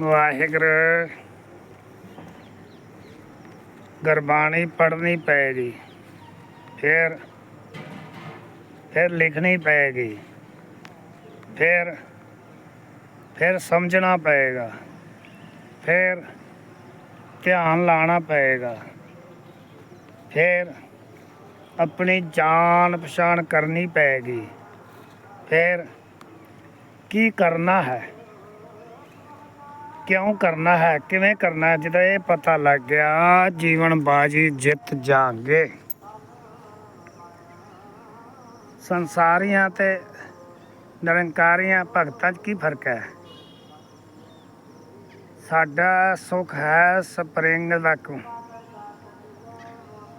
ਵਾਹਿਗੁਰੂ। ਗੁਰਬਾਣੀ ਪੜ੍ਹਨੀ ਪਏਗੀ ਫਿਰ ਫਿਰ ਲਿਖਣੀ ਪਏਗੀ ਫਿਰ ਫਿਰ ਸਮਝਣਾ ਪਏਗਾ। ਫਿਰ ਧਿਆਨ ਲਾਣਾ ਪਏਗਾ। ਫਿਰ ਆਪਣੀ ਜਾਣ ਪਛਾਣ ਕਰਨੀ ਪਏਗੀ ਫਿਰ ਕੀ ਕਰਨਾ ਹੈ? ਕਿਉਂ ਕਰਨਾ ਹੈ? ਕਿਵੇਂ ਕਰਨਾ ਹੈ? ਜਦੋਂ ਇਹ ਪਤਾ ਲੱਗ ਗਿਆ, ਜੀਵਨ ਬਾਜੀ ਜਿੱਤ ਜਾਗੇ ਸੰਸਾਰੀਆਂ ਤੇ ਨਿਰੰਕਾਰੀਆਂ ਭਗਤਾਂ 'ਚ ਕੀ ਫ਼ਰਕ ਹੈ? ਸਾਡਾ ਸੁਖ ਹੈ ਸਪਰਿੰਗ ਵਾਕੂ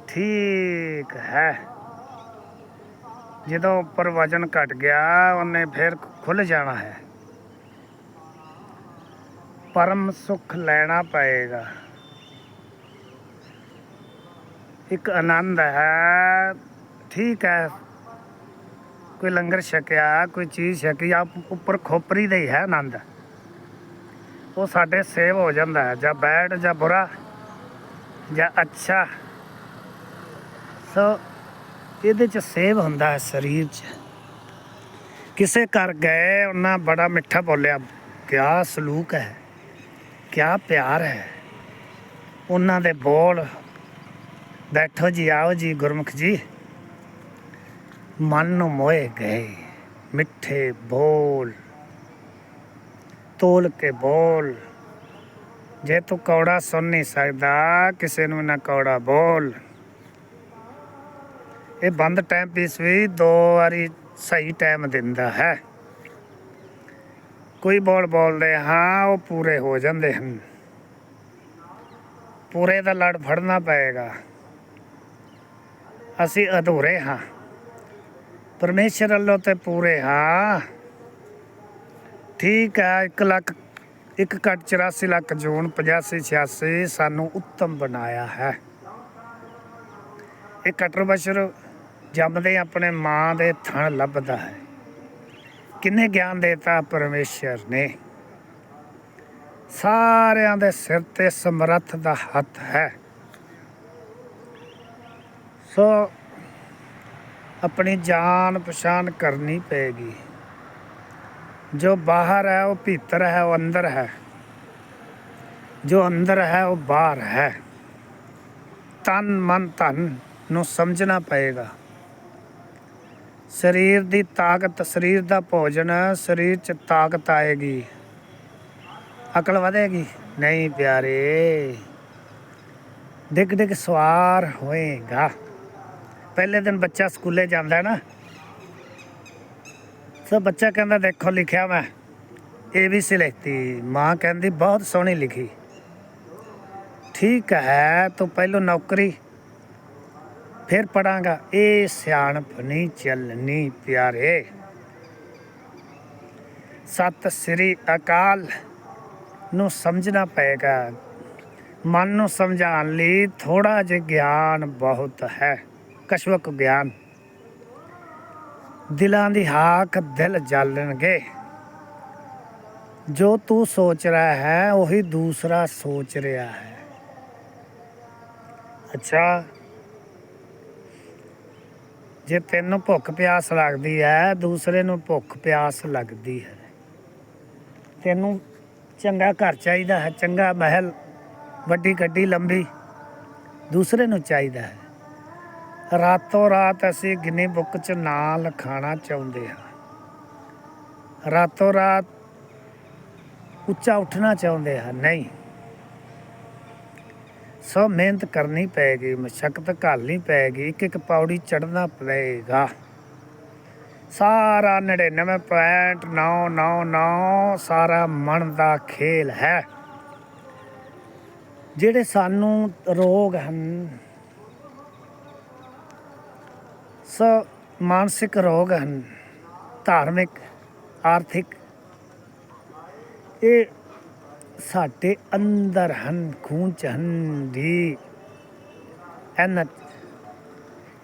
ਠੀਕ ਹੈ। ਜਦੋਂ ਉੱਪਰ ਵਜਨ ਘਟ ਗਿਆ, ਉਹਨੇ ਫਿਰ ਖੁੱਲ ਜਾਣਾ ਹੈ। ਪਰਮ ਸੁਖ ਲੈਣਾ ਪਏਗਾ। ਇੱਕ ਆਨੰਦ ਹੈ, ਠੀਕ ਹੈ। ਕੋਈ ਲੰਗਰ ਛਕਿਆ, ਕੋਈ ਚੀਜ਼ ਛਕੀ ਆ ਉੱਪਰ ਖੋਪਰੀ ਦਾ ਹੀ ਹੈ ਆਨੰਦ। ਉਹ ਸਾਡੇ ਸੇਵ ਹੋ ਜਾਂਦਾ ਹੈ, ਜਾਂ ਬੈਡ, ਜਾਂ ਬੁਰਾ, ਜਾਂ ਅੱਛਾ। ਸੋ ਇਹਦੇ ਚ ਸੇਵ ਹੁੰਦਾ ਹੈ ਸਰੀਰ ਚ। ਕਿਸੇ ਕਰ ਗਏ, ਉਹਨਾਂ ਬੜਾ ਮਿੱਠਾ ਬੋਲਿਆ ਕਿਆ ਸਲੂਕ ਹੈ। ਕਿਆ ਪਿਆਰ ਹੈ। ਉਹਨਾਂ ਦੇ ਬੋਲ। ਬੈਠੋ ਜੀ, ਆਓ ਜੀ, ਗੁਰਮੁਖ ਜੀ। ਮਨ ਨੂੰ ਮੋਏ ਗਏ, ਮਿੱਠੇ ਬੋਲ। ਤੋਲ ਕੇ ਬੋਲ। ਜੇ ਤੂੰ ਕੌੜਾ ਸੁਣ ਨਹੀਂ ਸਕਦਾ, ਕਿਸੇ ਨੂੰ ਨਾ ਕੌੜਾ ਬੋਲ। ਇਹ ਬੰਦ ਟਾਈਮ ਪੀਸ ਵੀ ਦੋ ਵਾਰੀ ਸਹੀ ਟਾਈਮ ਦਿੰਦਾ ਹੈ। ਕੋਈ ਬੋਲ ਬੋਲਦੇ ਹਾਂ, ਉਹ ਪੂਰੇ ਹੋ ਜਾਂਦੇ ਹਨ। ਪੂਰੇ ਦਾ ਲੜ ਫੜਨਾ ਪਏਗਾ। ਅਸੀਂ ਅਧੂਰੇ ਹਾਂ। ਪਰਮੇਸ਼ਰ ਵੱਲੋਂ ਤੇ ਪੂਰੇ ਹਾਂ। ਠੀਕ ਹੈ 1 ਲੱਖ 1 ਕੱਟ 84 ਲੱਖ ਜੂਨ 85 86 ਸਾਨੂੰ ਉੱਤਮ ਬਣਾਇਆ ਹੈ। ਇਹ ਕਟਰ ਬਸ਼ਰ ਜੰਮਦੇ ਆਪਣੇ ਮਾਂ ਦੇ ਥਣ ਲੱਭਦਾ ਹੈ। ਕਿੰਨੇ ਗਿਆਨ ਦੇਤਾ ਪਰਮੇਸ਼ਰ ਨੇ? ਸਾਰਿਆਂ ਦੇ ਸਿਰ ਤੇ ਸਮਰੱਥ ਦਾ ਹੱਥ ਹੈ। ਸੋ ਆਪਣੀ ਜਾਨ ਪਛਾਣ ਕਰਨੀ ਪਏਗੀ। ਜੋ ਬਾਹਰ ਹੈ, ਉਹ ਭੀਤਰ ਹੈ, ਉਹ ਅੰਦਰ ਹੈ। ਜੋ ਅੰਦਰ ਹੈ, ਉਹ ਬਾਹਰ ਹੈ। ਤਨ ਮਨ ਧਨ ਨੂੰ ਸਮਝਣਾ ਪਏਗਾ। ਸਰੀਰ ਦੀ ਤਾਕਤ, ਸਰੀਰ ਦਾ ਭੋਜਨ, ਸਰੀਰ 'ਚ ਤਾਕਤ ਆਏਗੀ। ਅਕਲ ਵਧੇਗੀ? ਨਹੀਂ ਪਿਆਰੇ। ਡਿੱਗ ਡਿੱਗ ਸਵਾਰ ਹੋਏਗਾ। ਪਹਿਲੇ ਦਿਨ ਬੱਚਾ ਸਕੂਲੇ ਜਾਂਦਾ ਹੈ ਨਾ। ਸੋ ਬੱਚਾ ਕਹਿੰਦਾ, ਦੇਖੋ, ਲਿਖਿਆ ਮੈਂ। ਏ ਵੀ ਸੀ ਲਿਖਤੀ ਮਾਂ ਕਹਿੰਦੀ, ਬਹੁਤ ਸੋਹਣੀ ਲਿਖੀ। ਠੀਕ ਹੈ, ਤੂੰ ਪਹਿਲੋਂ ਨੌਕਰੀ ਫਿਰ ਪੜਾਂਗਾ। ਇਹ ਸਿਆਣਪ ਨਹੀਂ ਚੱਲਣੀ ਪਿਆਰੇ। ਸਤਿ ਸ੍ਰੀ ਅਕਾਲ। ਨੂੰ ਸਮਝਣਾ ਪਏਗਾ। ਮਨ ਨੂੰ ਸਮਝਾਉਣ ਲਈ ਥੋੜਾ ਜਿਹਾ ਗਿਆਨ ਬਹੁਤ ਹੈ। ਕਸ਼ਵਕ ਗਿਆਨ। ਦਿਲਾਂ ਦੀ ਹਾਕ ਦਿਲ ਜਲਣਗੇ। ਜੋ ਤੂੰ ਸੋਚ ਰਿਹਾ ਹੈ, ਉਹੀ ਦੂਸਰਾ ਸੋਚ ਰਿਹਾ ਹੈ। ਅੱਛਾ। ਜੇ ਤੈਨੂੰ ਭੁੱਖ ਪਿਆਸ ਲੱਗਦੀ ਹੈ, ਦੂਸਰੇ ਨੂੰ ਭੁੱਖ ਪਿਆਸ ਲੱਗਦੀ ਹੈ। ਤੈਨੂੰ ਚੰਗਾ ਘਰ ਚਾਹੀਦਾ ਹੈ, ਚੰਗਾ ਮਹਿਲ, ਵੱਡੀ ਗੱਡੀ ਲੰਬੀ, ਦੂਸਰੇ ਨੂੰ ਚਾਹੀਦਾ ਹੈ। ਰਾਤੋਂ ਰਾਤ ਅਸੀਂ ਗਿਨੀ ਬੁੱਕ 'ਚ ਨਾਂ ਲਿਖਾਣਾ ਚਾਹੁੰਦੇ ਹਾਂ। ਰਾਤੋਂ ਰਾਤ ਉੱਚਾ ਉੱਠਣਾ ਚਾਹੁੰਦੇ ਹਾਂ, ਨਹੀਂ। ਸੋ ਮਿਹਨਤ ਕਰਨੀ ਪਏਗੀ ਮਸ਼ਕਤ ਘਾਲਣੀ ਪਏਗੀ ਇੱਕ ਇੱਕ ਪੌੜੀ ਚੜਨਾ ਪਵੇਗਾ ਸਾਰਾ 99.999 ਸਾਰਾ ਮਨ ਦਾ ਖੇਲ ਹੈ। ਜਿਹੜੇ ਸਾਨੂੰ ਰੋਗ ਹਨ, ਸੋ ਮਾਨਸਿਕ ਰੋਗ ਹਨ, ਧਾਰਮਿਕ, ਆਰਥਿਕ, ਇਹ ਸਾਡੇ ਅੰਦਰ ਹਨ ਖੂਨ ਚ ਹਨ ਦੀ। ਐਨ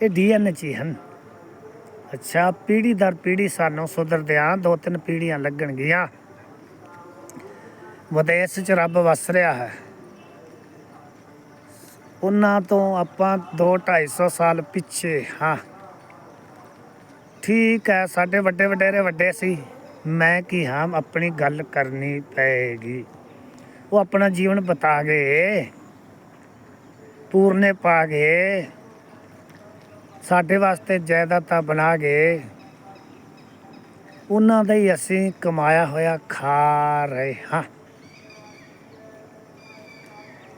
ਇਹ ਡੀਐਨਏ ਚ ਹੀ ਹਨ। ਅੱਛਾ ਪੀੜੀ ਦਰ ਪੀੜੀ ਸਾਨੂੰ ਸੁਧਰਦਿਆਂ ਦੋ ਤਿੰਨ ਪੀੜੀਆਂ ਲੱਗਣਗੀਆਂ। ਵਿਦੇਸ਼ 'ਚ ਰੱਬ ਵਸ ਰਿਹਾ ਹੈ। ਉਹਨਾਂ ਤੋਂ ਆਪਾਂ 2 250 ਸਾਲ ਪਿੱਛੇ ਹਾਂ। ਠੀਕ ਹੈ, ਸਾਡੇ ਵੱਡੇ ਵਡੇਰੇ ਵੱਡੇ ਸੀ। ਮੈਂ ਕੀ ਹਾਂ, ਆਪਣੀ ਗੱਲ ਕਰਨੀ ਪਏਗੀ। ਉਹ ਆਪਣਾ ਜੀਵਨ ਬਤਾ ਗਏ, ਪੂਰਨੇ ਪਾ ਗਏ, ਸਾਡੇ ਵਾਸਤੇ ਜਾਇਦਾਦਾਂ ਬਣਾ ਗਏ। ਉਹਨਾਂ ਦਾ ਹੀ ਅਸੀਂ ਕਮਾਇਆ ਹੋਇਆ ਖਾ ਰਹੇ ਹਾਂ।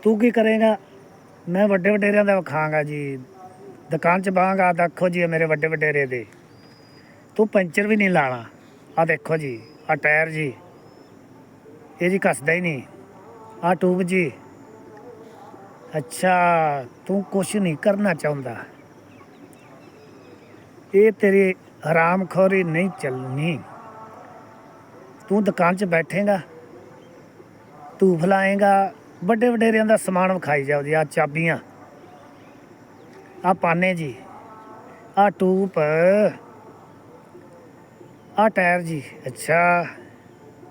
ਤੂੰ ਕੀ ਕਰੇਗਾ? ਮੈਂ ਵੱਡੇ ਵਡੇਰਿਆਂ ਦਾ ਖਾਂਗਾ ਜੀ। ਦੁਕਾਨ 'ਚ ਬਾਂਗਾ ਦੇਖੋ ਜੀ ਮੇਰੇ ਵੱਡੇ ਵਡੇਰੇ ਦੇ। ਤੂੰ ਪੰਚਰ ਵੀ ਨਹੀਂ ਲਾਣਾ। ਆ ਦੇਖੋ ਜੀ ਆ ਟਾਇਰ ਜੀ। ਇਹ ਜੀ ਕੱਸਦਾ ਹੀ ਨਹੀਂ। ਆ ਟੂਬ ਜੀ। ਅੱਛਾ, ਤੂੰ ਕੁਛ ਨਹੀਂ ਕਰਨਾ ਚਾਹੁੰਦਾ। ਇਹ ਤੇਰੇ ਤੇਰੀ ਹਰਾਮਖੋਰੀ ਨਹੀਂ ਚੱਲਣੀ। ਤੂੰ ਦੁਕਾਨ 'ਚ ਬੈਠੇਗਾ। ਤੂੰ ਫਲਾਏਗਾ ਵੱਡੇ ਵਡੇਰਿਆਂ ਦਾ ਸਮਾਨ ਵਿਖਾਈ ਜਾਓ ਆ ਚਾਬੀਆਂ। ਆ ਪਾਨੇ ਜੀ। ਆ ਟੂਪ ਆ ਟਾਇਰ ਜੀ। ਅੱਛਾ।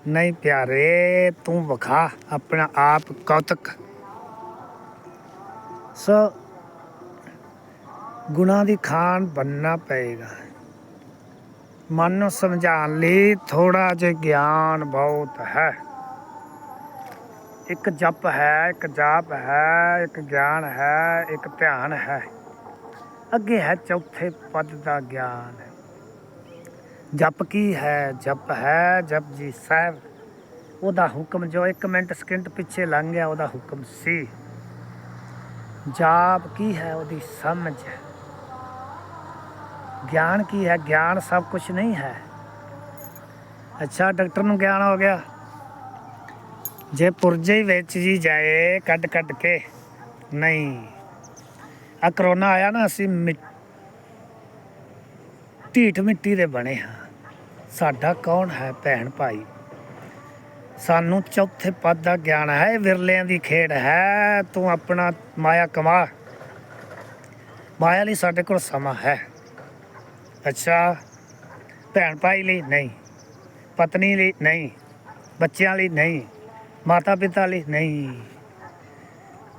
ਨਹੀਂ ਪਿਆਰੇ, ਤੂੰ ਵਿਖਾ ਆਪਣਾ ਆਪ ਕੌਤਕ। ਸੋ ਗੁਨਾਹ ਦੀ ਖਾਨ ਬੰਨਣਾ ਪਏਗਾ। ਮਨ ਨੂੰ ਸਮਝਾਉਣ ਲਈ ਥੋੜਾ ਜਿਹਾ ਗਿਆਨ ਬਹੁਤ ਹੈ। ਇੱਕ ਜਪ ਹੈ, ਇੱਕ ਜਾਪ ਹੈ, ਇੱਕ ਗਿਆਨ ਹੈ, ਇੱਕ ਧਿਆਨ ਹੈ। ਅੱਗੇ ਹੈ ਚੌਥੇ ਪਦ ਦਾ ਗਿਆਨ। ਜਪ ਕੀ ਹੈ? ਜਪ ਹੈ ਜਪ ਜੀ ਸਾਹਿਬ। ਉਹਦਾ ਹੁਕਮ ਜੋ 1 ਮਿੰਟ ਸਕਿੰਟ ਪਿੱਛੇ ਲੰਘ ਗਿਆ, ਉਹਦਾ ਹੁਕਮ ਸੀ। ਜਾਪ ਕੀ ਹੈ ਉਹਦੀ ਸਮਝ? ਗਿਆਨ ਕੀ ਹੈ? ਗਿਆਨ ਸਭ ਕੁਝ ਨਹੀਂ ਹੈ। ਅੱਛਾ, ਡਾਕਟਰ ਨੂੰ ਗਿਆਨ ਹੋ ਗਿਆ। ਜੇ ਪੁਰਜੇ ਵਿੱਚ ਜੀ ਜਾਏ ਕੱਢ ਕੱਢ ਕੇ। ਨਹੀਂ। ਆ ਕਰੋਨਾ ਆਇਆ ਨਾ, ਅਸੀਂ ਢੀਠ ਮਿੱਟੀ ਦੇ ਬਣੇ ਹਾਂ। ਸਾਡਾ ਕੌਣ ਹੈ ਭੈਣ ਭਾਈ? ਸਾਨੂੰ ਚੌਥੇ ਪਦ ਦਾ ਗਿਆਨ ਹੈ ਵਿਰਲਿਆਂ ਦੀ ਖੇਡ ਹੈ। ਤੂੰ ਆਪਣਾ ਮਾਇਆ ਕਮਾ। ਮਾਇਆ ਲਈ ਸਾਡੇ ਕੋਲ ਸਮਾਂ ਹੈ। ਅੱਛਾ, ਭੈਣ ਭਾਈ ਲਈ ਨਹੀਂ, ਪਤਨੀ ਲਈ ਨਹੀਂ, ਬੱਚਿਆਂ ਲਈ ਨਹੀਂ ਮਾਤਾ ਪਿਤਾ ਲਈ ਨਹੀਂ।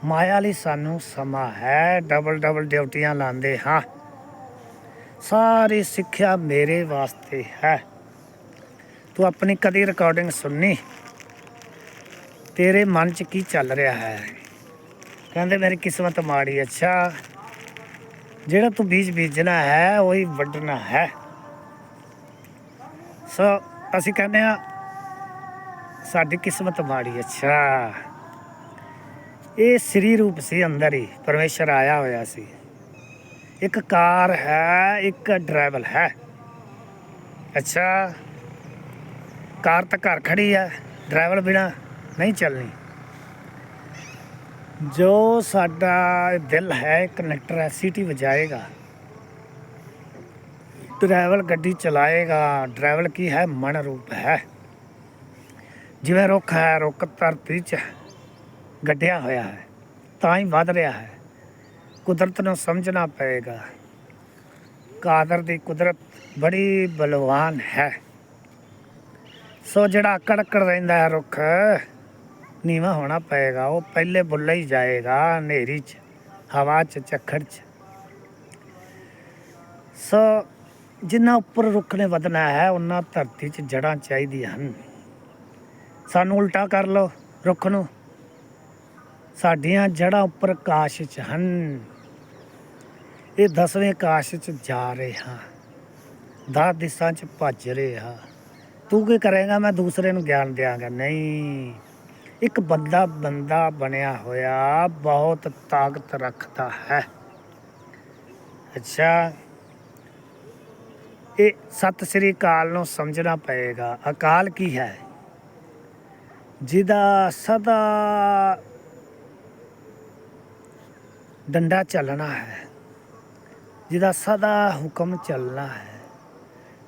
ਮਾਇਆ ਲਈ ਸਾਨੂੰ ਸਮਾਂ ਹੈ। ਡਬਲ ਡਬਲ ਡਿਊਟੀਆਂ ਲਾਉਂਦੇ ਹਾਂ। ਸਾਰੀ ਸਿੱਖਿਆ ਮੇਰੇ ਵਾਸਤੇ ਹੈ। ਤੂੰ ਆਪਣੀ ਕਦੀ ਰਿਕਾਰਡਿੰਗ ਸੁਣਨੀ? ਤੇਰੇ ਮਨ 'ਚ ਕੀ ਚੱਲ ਰਿਹਾ ਹੈ? ਕਹਿੰਦੇ ਮੇਰੀ ਕਿਸਮਤ ਮਾੜੀ ਅੱਛਾ, ਜਿਹੜਾ ਤੂੰ ਬੀਜ ਬੀਜਣਾ ਹੈ, ਉਹੀ ਵੱਢਣਾ ਹੈ। ਸੋ ਅਸੀਂ ਕਹਿੰਦੇ ਆ ਸਾਡੀ ਕਿਸਮਤ ਮਾੜੀ ਅੱਛਾ, ਇਹ ਸ੍ਰੀ ਰੂਪ ਸੀ ਅੰਦਰ ਹੀ, ਪਰਮੇਸ਼ਰ ਆਇਆ ਹੋਇਆ ਸੀ। ਇੱਕ ਕਾਰ ਹੈ, ਇੱਕ ਡਰਾਈਵਰ ਹੈ। ਅੱਛਾ। ਕਾਰ ਤਾਂ ਘਰ ਖੜੀ ਹੈ ਡਰਾਈਵਰ ਬਿਨਾ ਨਹੀਂ ਚੱਲਣੀ। ਜੋ ਸਾਡਾ ਦਿਲ ਹੈ ਕਨੈਕਟਰ ਹੈ ਸੀਟੀ ਵਜਾਏਗਾ। ਡਰਾਈਵਰ ਗੱਡੀ ਚਲਾਏਗਾ ਡਰਾਈਵਰ ਕੀ ਹੈ? ਮਨ ਰੂਪ ਹੈ। ਜਿਵੇਂ ਰੁੱਖ ਹੈ, ਰੁੱਖ ਧਰਤੀ 'ਚ ਗੱਡਿਆ ਹੋਇਆ ਹੈ, ਤਾਂ ਹੀ ਵੱਧ ਰਿਹਾ ਹੈ। ਕੁਦਰਤ ਨੂੰ ਸਮਝਣਾ ਪਏਗਾ। ਕਾਦਰ ਦੀ ਕੁਦਰਤ ਬੜੀ ਬਲਵਾਨ ਹੈ। ਸੋ ਜਿਹੜਾ ਕੜਕੜ ਰਹਿੰਦਾ ਹੈ ਰੁੱਖ, ਨੀਵਾ ਹੋਣਾ ਪਏਗਾ। ਉਹ ਪਹਿਲੇ ਬੁੱਲਾ ਹੀ ਜਾਏਗਾ, ਹਨੇਰੀ 'ਚ, ਹਵਾ 'ਚ, ਚੱਖੜ 'ਚ। ਸੋ ਜਿੰਨਾ ਉੱਪਰ ਰੁੱਖ ਨੇ ਵਧਣਾ ਹੈ ਉਹਨਾਂ ਧਰਤੀ 'ਚ ਜੜਾਂ ਚਾਹੀਦੀਆਂ ਹਨ। ਸਾਨੂੰ ਉਲਟਾ ਕਰ ਲਓ ਰੁੱਖ ਨੂੰ। ਸਾਡੀਆਂ ਜੜਾਂ ਉੱਪਰ ਕਾਸ਼ 'ਚ ਹਨ। ਇਹ ਦਸਵੇਂ ਆਕਾਸ਼ 'ਚ ਜਾ ਰਹੇ। ਹਾਂ ਦਸ ਦਿਸ਼ਾਂ 'ਚ ਭੱਜ ਰਹੇ। ਹਾਂ ਤੂੰ ਕੀ ਕਰੇਗਾ? ਮੈਂ ਦੂਸਰੇ ਨੂੰ ਗਿਆਨ ਦਿਆਂਗਾ। ਨਹੀਂ। ਇੱਕ ਬੰਦਾ ਬੰਦਾ ਬਣਿਆ ਹੋਇਆ ਬਹੁਤ ਤਾਕਤ ਰੱਖਦਾ ਹੈ। ਅੱਛਾ। ਇਹ ਸਤਿ ਸ੍ਰੀ ਅਕਾਲ ਨੂੰ ਸਮਝਣਾ ਪਏਗਾ। ਅਕਾਲ ਕੀ ਹੈ? ਜਿਹਦਾ ਸਦਾ ਡੰਡਾ ਚੱਲਣਾ ਹੈ। ਜਿਹਦਾ ਸਦਾ ਹੁਕਮ ਚੱਲਣਾ ਹੈ।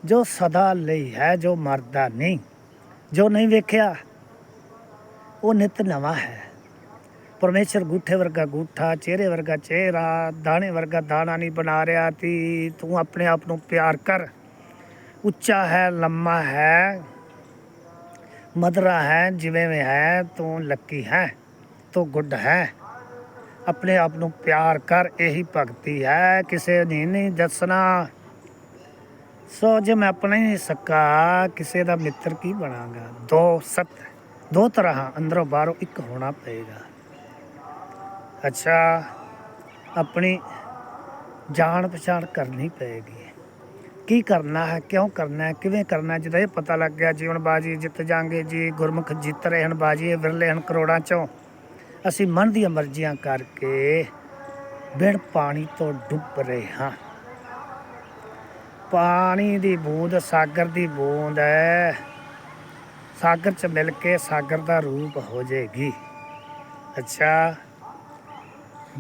ਜੋ ਸਦਾ ਲਈ ਹੈ, ਜੋ ਮਰਦਾ ਨਹੀਂ, ਜੋ ਨਹੀਂ ਵੇਖਿਆ, ਉਹ ਨਿਤ ਨਵਾਂ ਹੈ। ਪਰਮੇਸ਼ਰ ਗੂਠੇ ਵਰਗਾ ਗੂਠਾ, ਚਿਹਰੇ ਵਰਗਾ ਚਿਹਰਾ, ਦਾਣੇ ਵਰਗਾ ਦਾਣਾ ਨਹੀਂ ਬਣਾ ਰਿਹਾ ਤੀ। ਤੂੰ ਆਪਣੇ ਆਪ ਨੂੰ ਪਿਆਰ ਕਰ। ਉੱਚਾ ਹੈ, ਲੰਮਾ ਹੈ ਮਦਰਾ ਹੈ ਜਿਵੇਂ ਹੈ, ਤੂੰ ਲੱਕੀ ਹੈ, ਤੂੰ ਗੁੱਡ ਹੈ। ਆਪਣੇ ਆਪ ਨੂੰ ਪਿਆਰ ਕਰ, ਇਹੀ ਭਗਤੀ ਹੈ। ਕਿਸੇ ਨੇ ਨਹੀਂ ਦੱਸਣਾ। ਸੋ ਜੇ ਮੈਂ ਆਪਣਾ ਹੀ ਨਹੀਂ ਸਕਾ, ਕਿਸੇ ਦਾ ਮਿੱਤਰ ਕੀ ਬਣਾਗਾ? ਦੋ ਸਤ, ਦੋ ਤਰ੍ਹਾਂ ਅੰਦਰੋਂ ਬਾਹਰੋਂ ਇੱਕ ਹੋਣਾ ਪਏਗਾ। ਅੱਛਾ, ਆਪਣੀ ਜਾਣ ਪਛਾਣ ਕਰਨੀ ਪਏਗੀ। ਕੀ ਕਰਨਾ ਹੈ, ਕਿਉਂ ਕਰਨਾ ਹੈ, ਕਿਵੇਂ ਕਰਨਾ ਹੈ, ਜਦੋਂ ਇਹ ਪਤਾ ਲੱਗ ਗਿਆ, ਜੀਵਨ ਬਾਜੀ ਜਿੱਤ ਜਾਾਂਗੇ, ਜੀ ਗੁਰਮੁਖ ਜਿੱਤ ਰਹੇ ਹਨ, ਬਾਜੀ ਇਹ ਵਿਰਲੇ ਹਨ ਕਰੋੜਾਂ ਚੋਂ। ਅਸੀਂ ਮਨ ਦੀਆਂ ਮਰਜ਼ੀਆਂ ਕਰਕੇ ਬਿਨ ਪਾਣੀ ਤੋਂ ਡੁੱਬ ਰਹੇ ਹਾਂ। ਪਾਣੀ ਦੀ ਬੂੰਦ ਸਾਗਰ ਦੀ ਬੂੰਦ ਹੈ ਸਾਗਰ ਚ ਮਿਲ ਕੇ ਸਾਗਰ ਦਾ ਰੂਪ ਹੋ ਜਾਏਗੀ ਅੱਛਾ,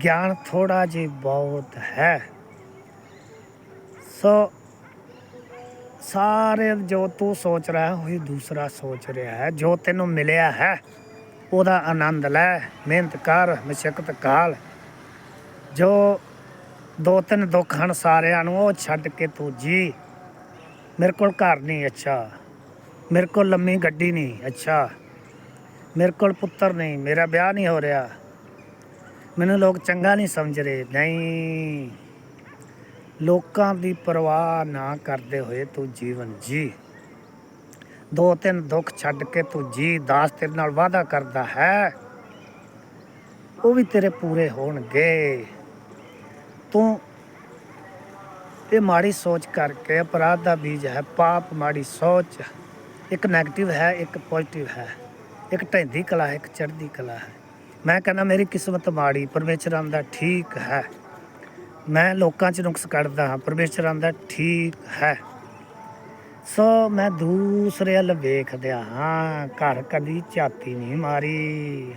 ਗਿਆਨ ਥੋੜਾ ਜਿਹਾ ਬਹੁਤ ਹੈ। ਸੋ ਸਾਰੇ ਜੋ ਤੂੰ ਸੋਚ ਰਿਹਾ ਹੈ ਉਹੀ ਦੂਸਰਾ ਸੋਚ ਰਿਹਾ ਹੈ, ਜੋ ਤੈਨੂੰ ਮਿਲਿਆ ਹੈ। ਉਹਦਾ ਆਨੰਦ ਲੈ, ਮਿਹਨਤ ਕਰ ਮਸ਼ਕਤ ਕਾਲ। ਜੋ ਦੋ ਤਿੰਨ ਦੁੱਖ ਹਨ ਸਾਰਿਆਂ ਨੂੰ, ਉਹ ਛੱਡ ਕੇ ਤੂੰ ਜੀ। ਮੇਰੇ ਕੋਲ ਘਰ ਨਹੀਂ, ਅੱਛਾ। ਮੇਰੇ ਕੋਲ ਲੰਮੀ ਗੱਡੀ ਨਹੀਂ, ਅੱਛਾ। ਮੇਰੇ ਕੋਲ ਪੁੱਤਰ ਨਹੀਂ, ਮੇਰਾ ਵਿਆਹ ਨਹੀਂ ਹੋ ਰਿਹਾ। ਮੈਨੂੰ ਲੋਕ ਚੰਗਾ ਨਹੀਂ ਸਮਝ ਰਹੇ, ਨਹੀਂ। ਲੋਕਾਂ ਦੀ ਪਰਵਾਹ ਨਾ ਕਰਦੇ ਹੋਏ ਤੂੰ ਜੀਵਨ ਜੀ। ਦੋ ਤਿੰਨ ਦੁੱਖ ਛੱਡ ਕੇ ਤੂੰ ਜੀ ਦਾਸ ਤੇਰੇ ਨਾਲ ਵਾਅਦਾ ਕਰਦਾ ਹੈ। ਉਹ ਵੀ ਤੇਰੇ ਪੂਰੇ ਹੋਣਗੇ। ਤੂੰ ਇਹ ਮਾੜੀ ਸੋਚ ਕਰਕੇ ਅਪਰਾਧ ਦਾ ਬੀਜ ਹੈ, ਪਾਪ ਮਾੜੀ ਸੋਚ। ਇੱਕ 네ਗੇਟਿਵ ਹੈ, ਇੱਕ ਪੋਜ਼ਿਟਿਵ ਹੈ। ਇੱਕ ਢੈਂਦੀ ਕਲਾ ਹੈ, ਇੱਕ ਚੜ੍ਹਦੀ ਕਲਾ ਹੈ। ਮੈਂ ਕਹਿੰਦਾ, ਮੇਰੀ ਕਿਸਮਤ ਮਾੜੀ, ਪਰਮੇਸ਼ਰ ਦਾ ਠੀਕ ਹੈ। ਮੈਂ ਲੋਕਾਂ 'ਚ ਨੁਕਸ ਕੱਢਦਾ ਹਾਂ, ਪਰਮੇਸ਼ਰ ਦਾ ਠੀਕ ਹੈ। ਸੋ ਮੈਂ ਦੂਸਰੇ ਵੱਲ ਵੇਖਦਿਆ ਹਾਂ, ਘਰ ਕਦੀ ਝਾਤੀ ਨਹੀਂ ਮਾਰੀ।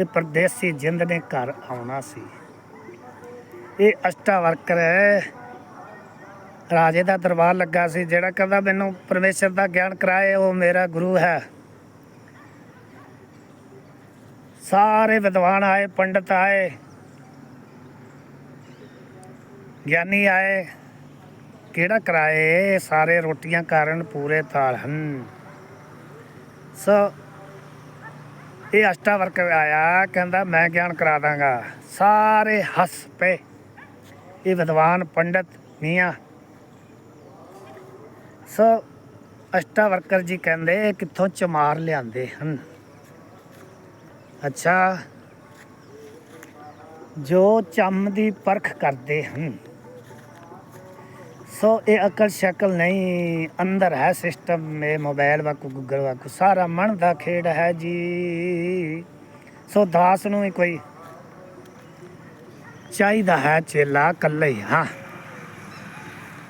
ਇਹ ਪਰਦੇਸੀ ਜਿੰਦ ਨੇ ਘਰ ਆਉਣਾ ਸੀ। ਇਹ ਅਸ਼ਟਾ ਵਰਕਰ ਹੈ ਰਾਜੇ ਦਾ ਦਰਬਾਰ ਲੱਗਾ ਸੀ, ਜਿਹੜਾ ਕਹਿੰਦਾ, ਮੈਨੂੰ ਪਰਮੇਸ਼ਰ ਦਾ ਗਿਆਨ ਕਰਾਏ, ਉਹ ਮੇਰਾ ਗੁਰੂ ਹੈ। ਸਾਰੇ ਵਿਦਵਾਨ ਆਏ, ਪੰਡਤ ਆਏ, ਗਿਆਨੀ ਆਏ। ਕਿਹੜਾ ਕਰਾਏ ਸਾਰੇ ਰੋਟੀਆਂ ਕਾਰਨ ਪੂਰੇ ਤਾਲ ਹਨ? ਸੋ ਇਹ ਅਸ਼ਟਾਵਰਕਰ ਆਇਆ, ਕਹਿੰਦਾ ਮੈਂ ਗਿਆਨ ਕਰਾ ਦਾਂਗਾ। ਸਾਰੇ ਹੱਸ ਪਏ। ਇਹ ਵਿਦਵਾਨ ਪੰਡਤ ਮੀਆਂ। ਸੋ ਅਸ਼ਟਾ ਜੀ ਕਹਿੰਦੇ, ਇਹ ਕਿੱਥੋਂ ਚਮਾਰ ਲਿਆਂਦੇ ਹਨ? ਅੱਛਾ, ਜੋ ਚੰਮ ਦੀ ਪਰਖ ਕਰਦੇ ਹਨ। ਸੋ ਇਹ ਅਕਲ ਸ਼ਕਲ ਨਹੀਂ, ਅੰਦਰ ਹੈ ਸਿਸਟਮ ਮੇ ਮੋਬਾਈਲ ਵਾਕੂ ਗੂਗਲ ਵਾਕੂ ਸਾਰਾ ਮਨ ਦਾ ਖੇਡ ਹੈ ਜੀ। ਸੋ ਦਾਸ ਨੂੰ ਹੀ ਕੋਈ ਚਾਹੀਦਾ ਹੈ ਚੇਲਾ ਕੱਲਾ ਹੀ, ਹਾਂ।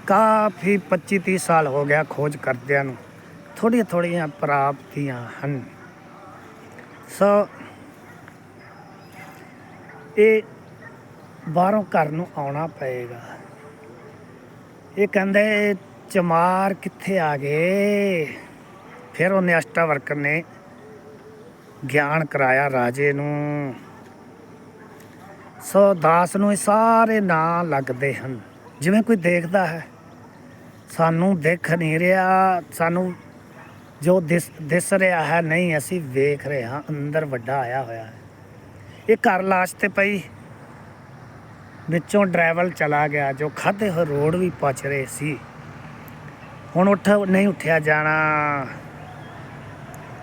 ਕਾਫੀ 25 30 ਸਾਲ ਹੋ ਗਿਆ ਖੋਜ ਕਰਦਿਆਂ ਨੂੰ ਥੋੜੀਆਂ ਥੋੜੀਆਂ ਪ੍ਰਾਪਤੀਆਂ ਹਨ। ਸੋ ਇਹ ਬਾਹਰੋਂ ਘਰ ਨੂੰ ਆਉਣਾ ਪਏਗਾ। ਇਹ ਕਹਿੰਦੇ ਚਮਾਰ ਕਿੱਥੇ ਆ ਗਏ? ਫਿਰ ਉਹਨੇ ਅਸ਼ਟਾ ਵਰਕਰ ਨੇ ਗਿਆਨ ਕਰਾਇਆ ਰਾਜੇ ਨੂੰ। ਸੋ ਦਾਸ ਨੂੰ ਇਹ ਸਾਰੇ ਨਾਂ ਲੱਗਦੇ ਹਨ। ਜਿਵੇਂ ਕੋਈ ਦੇਖਦਾ ਹੈ, ਸਾਨੂੰ ਦੇਖ ਨਹੀਂ ਰਿਹਾ, ਸਾਨੂੰ ਜੋ ਦਿਸ ਦਿਸ ਰਿਹਾ ਹੈ, ਨਹੀਂ, ਅਸੀਂ ਵੇਖ ਰਹੇ ਹਾਂ, ਅੰਦਰ ਵੱਡਾ ਆਇਆ ਹੋਇਆ ਹੈ। ਇਹ ਘਰ ਲਾਸ਼ ਤੇ ਪਈ। ਵਿੱਚੋਂ ਡਰਾਈਵਰ ਚਲਾ ਗਿਆ, ਜੋ ਖਾਦੇ ਹੋਏ ਰੋਡ ਵੀ ਪਚ ਰਹੇ ਸੀ। ਹੁਣ ਉੱਠ, ਨਹੀਂ ਉੱਠਿਆ ਜਾਣਾ।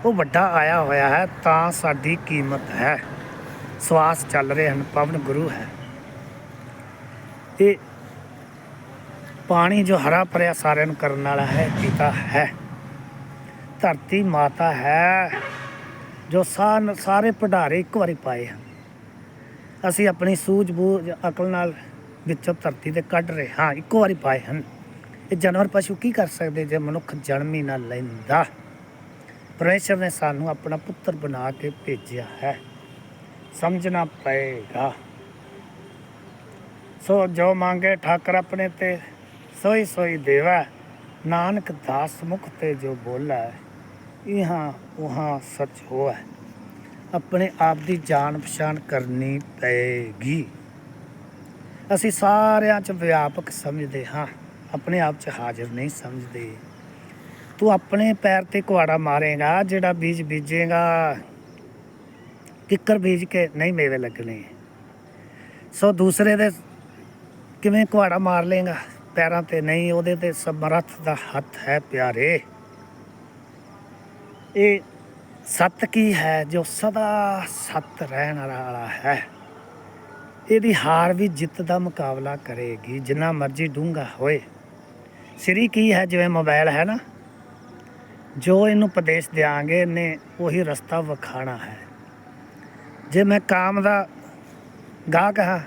ਉਹ ਵੱਡਾ ਆਇਆ ਹੋਇਆ ਹੈ, ਤਾਂ ਸਾਡੀ ਕੀਮਤ ਹੈ। ਸਵਾਸ ਚੱਲ ਰਹੇ ਹਨ, ਪਵਨ ਗੁਰੂ ਹੈ। ਇਹ ਪਾਣੀ ਜੋ ਹਰਾ ਭਰਿਆ ਸਾਰਿਆਂ ਨੂੰ ਕਰਨ ਵਾਲਾ ਹੈ, ਪਿਤਾ ਹੈ। ਧਰਤੀ ਮਾਤਾ ਹੈ, ਜੋ ਸਾਨ, ਸਾਰੇ ਭੰਡਾਰੇ ਇੱਕ ਵਾਰੀ ਪਾਏ ਹਨ। ਅਸੀਂ ਆਪਣੀ ਸੂਝ-ਬੂਝ, ਅਕਲ ਨਾਲ ਵਿੱਚੋਂ ਧਰਤੀ ਤੇ ਕੱਢ ਰਹੇ ਹਾਂ। ਇੱਕੋ ਵਾਰੀ ਪਾਏ ਹਨ। ਇਹ ਜਾਨਵਰ ਪਸ਼ੂ ਕੀ ਕਰ ਸਕਦੇ ਜੇ ਮਨੁੱਖ ਜਨਮ ਹੀ ਨਾ ਲੈਂਦਾ? ਪਰਮੇਸ਼ਰ ਨੇ ਸਾਨੂੰ ਆਪਣਾ ਪੁੱਤਰ ਬਣਾ ਕੇ ਭੇਜਿਆ ਹੈ। ਸਮਝਣਾ ਪਏਗਾ। ਸੋ ਜੋ ਮੰਗੇ ਠਾਕਰ ਆਪਣੇ ਤੇ, ਸੋਈ ਸੋਈ ਦੇਵਾ। ਨਾਨਕ ਦਾਸ ਮੁਖ ਤੇ ਜੋ ਬੋਲਾ, ਇਹਾਂ ਉਹਾਂ ਸੱਚ ਹੋਆ ਆਪਣੇ ਆਪ ਦੀ ਜਾਣ ਪਛਾਣ ਕਰਨੀ ਪਏਗੀ। ਅਸੀਂ ਸਾਰਿਆਂ 'ਚ ਵਿਆਪਕ ਸਮਝਦੇ ਹਾਂ। ਆਪਣੇ ਆਪ 'ਚ ਹਾਜ਼ਰ ਨਹੀਂ ਸਮਝਦੇ। ਤੂੰ ਆਪਣੇ ਪੈਰ ਤੇ ਕੁਆੜਾ ਮਾਰੇਗਾ, ਜਿਹੜਾ ਬੀਜ ਬੀਜੇਗਾ। ਕਿੱਕਰ ਬੀਜ ਕੇ ਨਹੀਂ ਮੇਵੇ ਲੱਗਣੇ। ਸੋ ਦੂਸਰੇ ਦੇ ਕਿਵੇਂ ਕੁਆੜਾ ਮਾਰ ਲੇਗਾ ਪੈਰਾਂ ਤੇ ਨਹੀਂ, ਉਹਦੇ ਤੇ ਸਮਰੱਥ ਦਾ ਹੱਥ ਹੈ ਪਿਆਰੇ। ਇਹ ਸੱਤ ਕੀ ਹੈ ਜੋ ਸਦਾ ਸੱਤ ਰਹਿਣ ਵਾਲਾ ਹੈ। ਇਹਦੀ ਹਾਰ ਵੀ ਜਿੱਤ ਦਾ ਮੁਕਾਬਲਾ ਕਰੇਗੀ, ਜਿੰਨਾ ਮਰਜ਼ੀ ਡੂੰਘਾ ਹੋਏ। ਸ੍ਰੀ ਕੀ ਹੈ ਜਿਵੇਂ ਮੋਬਾਈਲ ਹੈ ਨਾ? ਜੋ ਇਹਨੂੰ ਉਪਦੇਸ਼ ਦਿਆਂਗੇ, ਇਹਨੇ ਉਹੀ ਰਸਤਾ ਵਿਖਾਣਾ ਹੈ। ਜੇ ਮੈਂ ਕਾਮ ਦਾ ਗਾਹਕ ਹਾਂ,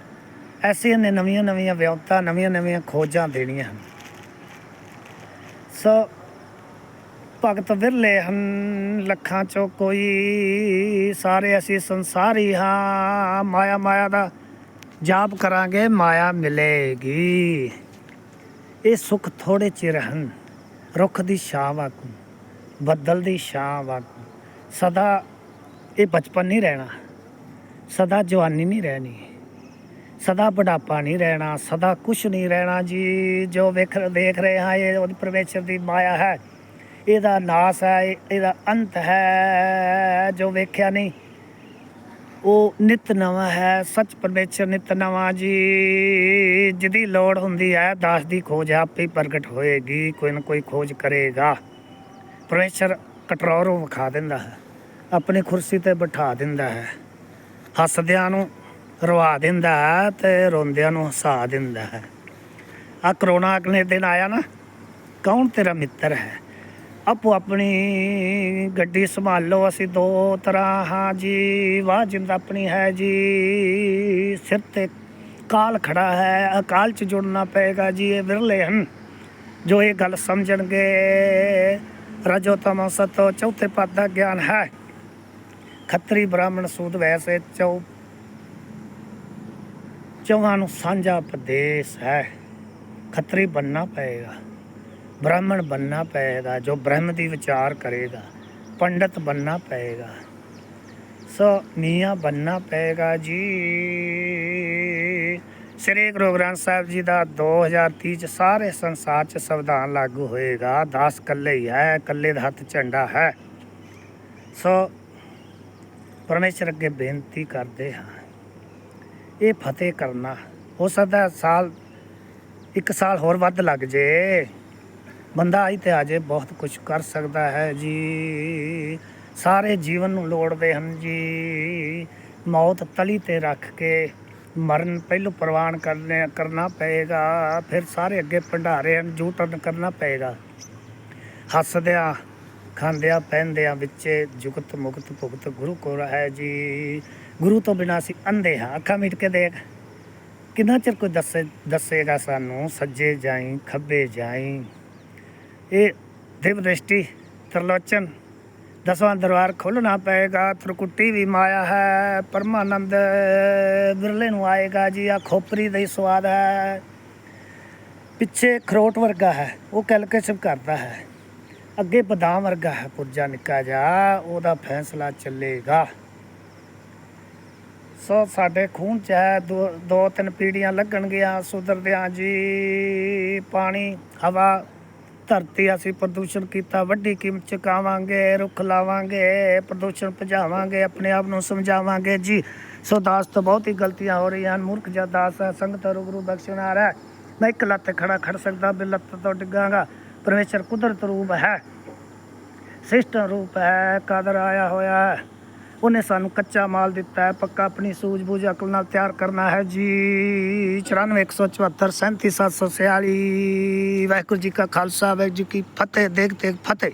ਐਸੇ ਇਹਨੇ ਨਵੀਆਂ ਨਵੀਆਂ ਵਿਉਂਤਾਂ ਨਵੀਆਂ ਨਵੀਆਂ ਖੋਜਾਂ ਦੇਣੀਆਂ ਹਨ। ਸੋ ਭਗਤ ਵਿਰਲੇ ਹਨ, ਲੱਖਾਂ ਚੋਂ ਕੋਈ ਸਾਰੇ ਅਸੀਂ ਸੰਸਾਰੀ ਹਾਂ। ਮਾਇਆ ਮਾਇਆ ਦਾ ਜਾਪ ਕਰਾਂਗੇ, ਮਾਇਆ ਮਿਲੇਗੀ। ਇਹ ਸੁੱਖ ਥੋੜੇ ਚਿਰ ਹਨ, ਰੁੱਖ ਦੀ ਛਾਂ ਵਾਂਗੂ, ਬੱਦਲ ਦੀ ਛਾਂ ਵਾਂਗੂ। ਸਦਾ ਇਹ ਬਚਪਨ ਨਹੀਂ ਰਹਿਣਾ, ਸਦਾ ਜਵਾਨੀ ਨਹੀਂ ਰਹਿਣੀ, ਸਦਾ ਬੁਢਾਪਾ ਨਹੀਂ ਰਹਿਣਾ, ਸਦਾ ਕੁਛ ਨਹੀਂ ਰਹਿਣਾ ਜੀ। ਜੋ ਵੇਖ, ਦੇਖ ਰਹੇ ਹਾਂ, ਇਹ ਉਹਦੀ ਪਰਮੇਸ਼ਰ ਦੀ ਮਾਇਆ ਹੈ। ਇਹਦਾ ਨਾਸ ਹੈ ਇਹਦਾ ਅੰਤ ਹੈ। ਜੋ ਵੇਖਿਆ ਨਹੀਂ, ਉਹ ਨਿਤ ਨਵਾਂ ਹੈ। ਸੱਚ ਪਰਮੇਸ਼ਰ ਨਿਤ ਨਵਾਂ ਜੀ। ਜਿਹਦੀ ਲੋੜ ਹੁੰਦੀ ਹੈ, ਦਾਸ ਦੀ ਖੋਜ ਆਪੇ ਪ੍ਰਗਟ ਹੋਏਗੀ। ਕੋਈ ਨਾ ਕੋਈ ਖੋਜ ਕਰੇਗਾ। ਪਰਮੇਸ਼ਰ ਕਟਰੋਰੋਂ ਵਿਖਾ ਦਿੰਦਾ ਹੈ। ਆਪਣੀ ਕੁਰਸੀ ਤੇ ਬਿਠਾ ਦਿੰਦਾ ਹੈ। ਹੱਸਦਿਆਂ ਨੂੰ ਰਵਾ ਦਿੰਦਾ ਹੈ ਤੇ ਰੋਂਦਿਆਂ ਨੂੰ ਹਸਾ ਦਿੰਦਾ ਹੈ। ਆ ਕਰੋਨਾ ਅਗਲੇ ਦਿਨ ਆਇਆ ਨਾ। ਕੌਣ ਤੇਰਾ ਮਿੱਤਰ ਹੈ? ਆਪੋ ਆਪਣੀ ਗੱਡੀ ਸੰਭਾਲੋ, ਅਸੀਂ ਦੋ ਤਰ੍ਹਾਂ ਹਾਂ ਜੀ। ਵਾਹ ਜਿੰਦ ਆਪਣੀ ਹੈ ਜੀ। ਸਿਰ ਤੇ ਕਾਲ ਖੜਾ ਹੈ, ਅਕਾਲ ਚ ਜੁੜਨਾ ਪਏਗਾ ਜੀ। ਇਹ ਵਿਰਲੇ ਹਨ ਜੋ ਇਹ ਗੱਲ ਸਮਝਣਗੇ। ਰਜੋ ਤਮੋ ਸਤੋ, ਚੌਥੇ ਪਦ ਦਾ ਗਿਆਨ ਹੈ। ਖੱਤਰੀ ਬ੍ਰਾਹਮਣ ਸੂਦ ਵੈਸੇ ਚੌ ਚੌਹਾਂ ਨੂੰ ਸਾਂਝਾ ਉਪਦੇਸ਼ ਹੈ। ਖੱਤਰੀ ਬੰਨਣਾ ਪਏਗਾ। ਬ੍ਰਾਹਮਣ ਬੰਨਣਾ ਪਏਗਾ, ਜੋ ਬ੍ਰਹਮ ਦੀ ਵਿਚਾਰ ਕਰੇਗਾ, ਪੰਡਤ ਬੰਨਣਾ ਪਏਗਾ। ਸੋ ਮੀਆਂ ਬੰਨਣਾ ਪਏਗਾ ਜੀ। ਸ੍ਰੀ ਗੁਰੂ ਗ੍ਰੰਥ ਸਾਹਿਬ ਜੀ ਦਾ 2030 ਚ ਸਾਰੇ ਸੰਸਾਰ ਚ ਸੰਵਿਧਾਨ ਲਾਗੂ ਹੋਏਗਾ। ਦਾਸ ਕੱਲੇ ਹੀ ਹੈ, ਕੱਲੇ ਦਾ ਹੱਥ ਝੰਡਾ ਹੈ। ਸੋ ਪਰਮੇਸ਼ਰ ਅੱਗੇ ਬੇਨਤੀ ਕਰਦੇ ਹਾਂ, ਇਹ ਫਤਿਹ ਕਰਨਾ, ਹੋ ਸਕਦਾ ਸਾਲ, ਇੱਕ ਸਾਲ ਹੋਰ ਵੱਧ ਲੱਗ ਜੇ। ਬੰਦਾ ਆਈ ਤੇ ਆ ਜੇ, ਬਹੁਤ ਕੁਝ ਕਰ ਸਕਦਾ ਹੈ ਜੀ। ਸਾਰੇ ਜੀਵਨ ਨੂੰ ਲੋੜਦੇ ਹਨ ਜੀ। ਮੌਤ ਤਲੀ ਤੇ ਰੱਖ ਕੇ ਮਰਨ ਪਹਿਲੋਂ ਪ੍ਰਵਾਨ ਕਰਨੇ, ਕਰਨਾ ਪਏਗਾ। ਫਿਰ ਸਾਰੇ ਅੱਗੇ ਭੰਡਾਰੇ ਹਨ ਜੂਟਨ ਕਰਨਾ ਪਏਗਾ। ਹੱਸਦਿਆਂ, ਖਾਂਦਿਆਂ, ਪਹਿਨਦਿਆਂ ਵਿੱਚ ਜੁਗਤ ਮੁਕਤ ਭੁਗਤ ਗੁਰੂ ਕੋਲ ਹੈ ਜੀ। ਗੁਰੂ ਤੋਂ ਬਿਨਾਂ ਅਸੀਂ ਅੰਧੇ ਹਾਂ। ਅੱਖਾਂ ਮੀਟ ਕੇ ਦੇਖ। ਕਿੰਨਾ ਚਿਰ ਕੋਈ ਦੱਸੇ, ਦੱਸੇਗਾ ਸਾਨੂੰ, ਸੱਜੇ ਜਾਈ, ਖੱਬੇ ਜਾਈ। ਇਹ ਦਿਵ ਦ੍ਰਿਸ਼ਟੀ ਤਰਲੋਚਨ, ਦਸਵਾਂ ਦਰਬਾਰ ਖੋਲਣਾ ਪਏਗਾ ਤ੍ਰਿਕੁਟੀ ਵੀ ਮਾਇਆ ਹੈ, ਪਰਮਾਨੰਦ ਬਿਰਲੇ ਨੂੰ ਆਏਗਾ ਜੀ ਆ ਖੋਪਰੀ ਦਾ ਹੀ ਸਵਾਦ ਹੈ। ਪਿੱਛੇ ਖਰੋਟ ਵਰਗਾ ਹੈ, ਉਹ ਕੈਲਕੂਲੇਸ਼ਨ ਕਰਦਾ ਹੈ। ਅੱਗੇ ਬਦਾਮ ਵਰਗਾ ਹੈ, ਪੁਰਜਾ ਨਿੱਕਾ ਜਾ ਉਹਦਾ ਫੈਸਲਾ ਚੱਲੇਗਾ। ਸੋ ਸਾਡੇ ਖੂਨ ਚ ਹੈ, ਦੋ ਦੋ ਤਿੰਨ ਪੀੜੀਆਂ ਲੱਗਣਗੀਆਂ, ਸੁਧਰਦਿਆਂ ਜੀ, ਪਾਣੀ, ਹਵਾ ਧਰਤੀ ਅਸੀਂ ਪ੍ਰਦੂਸ਼ਣ ਕੀਤਾ, ਵੱਡੀ ਕੀਮਤ ਚੁਕਾਵਾਂਗੇ, ਰੁੱਖ ਲਾਵਾਂਗੇ, ਪ੍ਰਦੂਸ਼ਣ ਭਜਾਵਾਂਗੇ, ਆਪਣੇ ਆਪ ਨੂੰ ਸਮਝਾਵਾਂਗੇ। ਜੀ, ਸੋ ਦਾਸ ਤੋਂ ਬਹੁਤ ਹੀ ਗਲਤੀਆਂ ਹੋ ਰਹੀਆਂ ਹਨ, ਮੂਰਖ ਜਾਂ ਦਾਸ ਹੈ, ਸੰਗਤ ਰੂਬਰੂ ਬਖਸ਼ਣਾਰ ਹੈ। ਮੈਂ ਇੱਕ ਲੱਤ ਖੜਾ ਖੜ ਸਕਦਾ ਬਿ ਲੱਤ ਤੋਂ ਡਿੱਗਾਂਗਾ, ਪਰਮੇਸ਼ਰ ਕੁਦਰਤ ਰੂਪ ਹੈ ਸਿਸਟਮ ਰੂਪ ਹੈ, ਕਾਦਰ ਆਇਆ ਹੋਇਆ ਹੈ। ਉਹਨੇ ਸਾਨੂੰ ਕੱਚਾ ਮਾਲ ਦਿੱਤਾ ਹੈ, ਪੱਕਾ ਆਪਣੀ ਸੂਝ-ਬੂਝ, ਅਕਲ ਨਾਲ ਤਿਆਰ ਕਰਨਾ ਹੈ ਜੀ। 94 174 37746 ਵਾਹਿਗੁਰੂ ਜੀ ਕਾ ਖਾਲਸਾ, ਵਾਹਿਗੁਰੂ ਜੀ ਕੀ ਫਤਿਹ ਦੇਖ ਦੇਖ ਫਤਿਹ।